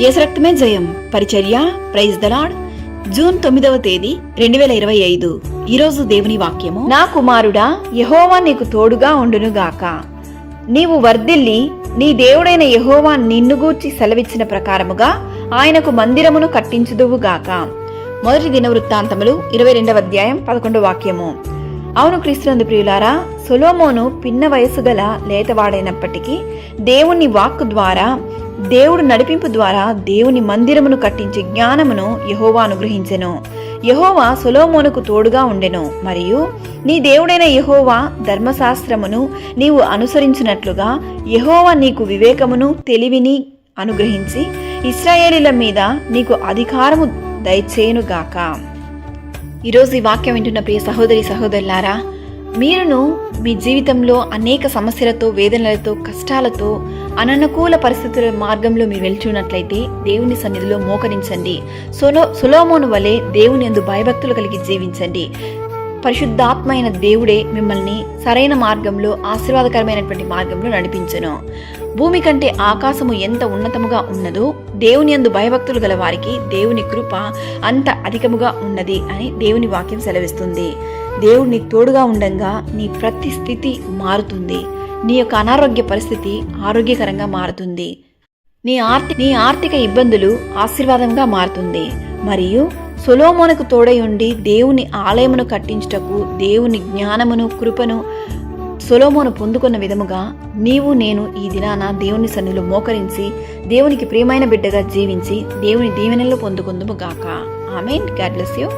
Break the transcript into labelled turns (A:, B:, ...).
A: ఏసరక్తమే జయం. పరిచర్య praise the Lord June తొమ్మిదవ తేదీ రెండు వేల ఇరవై ఐదు. ఈరోజు దేవుని వాక్యము. నా కుమారుడా యహోవా నీకు తోడుగా ఉండునుగాక నీవు వర్ధిల్లి నీ దేవుడైన యహోవా నిన్ను గూర్చి సెలవిచ్చిన ప్రకారముగా ఆయనకు మందిరమును కట్టించుదువుగాక మొదటి దిన వృత్తాంతములు ఇరవై రెండవ అధ్యాయం పదకొండవ వాక్యము. అవును క్రీస్తునందు ప్రియులారా సొలోమోను పిన్న వయసు గల లేతవాడైనప్పటికీ దేవుని వాక్కు ద్వారా దేవుడు నడిపింపు ద్వారా దేవుని మందిరమును కట్టించే జ్ఞానమును యహోవా అనుగ్రహించెను. యహోవా సొలోమోనుకు తోడుగా ఉండెను. మరియు నీ దేవుడైన యహోవా ధర్మశాస్త్రమును నీవు అనుసరించినట్లుగా యహోవా నీకు వివేకమును తెలివిని అనుగ్రహించి ఇస్రాయేలీల మీద నీకు అధికారము దయచేయునుగాక. ఈరోజు ఈ వాక్యం వింటున్న ప్రియ సహోదరి సహోదరులారా మీరును మీ జీవితంలో అనేక సమస్యలతో వేదనలతో కష్టాలతో అననుకూల పరిస్థితుల మార్గంలో మీరు వెళ్తున్నట్లయితే దేవుని సన్నిధిలో మోకరించండి. సొలో సులోమోను వలె దేవుని ఎందు భయభక్తులు కలిగి జీవించండి. పరిశుద్ధాత్మైన దేవుడే మిమ్మల్ని సరైన మార్గంలో ఆశీర్వాదకరమైనటువంటి మార్గంలో నడిపించును. భూమి కంటే ఆకాశము ఎంత ఉన్నతముగా ఉన్నదో దేవుని యందు భయభక్తులు గల వారికి దేవుని కృప అంత అధికముగా ఉన్నది అని దేవుని వాక్యం సెలవిస్తుంది. దేవుడు నీకు తోడుగా ఉండంగా నీ ప్రతి స్థితి మారుతుంది. నీ యొక్క అనారోగ్య పరిస్థితి ఆరోగ్యకరంగా మారుతుంది. నీ ఆర్థిక నీ ఆర్థిక ఇబ్బందులు ఆశీర్వాదంగా మారుతుంది. మరియు సొలోమోనకు తోడై ఉండి దేవుని ఆలయమును కట్టించుటకు దేవుని జ్ఞానమును కృపను సొలోమోను పొందుకున్న విధముగా నీవు నేను ఈ దినాన దేవుని సన్నిలో మోకరించి దేవునికి ప్రియమైన బిడ్డగా జీవించి దేవుని దీవెనలో పొందుకుందుము గాక. ఆమెన్. God bless you.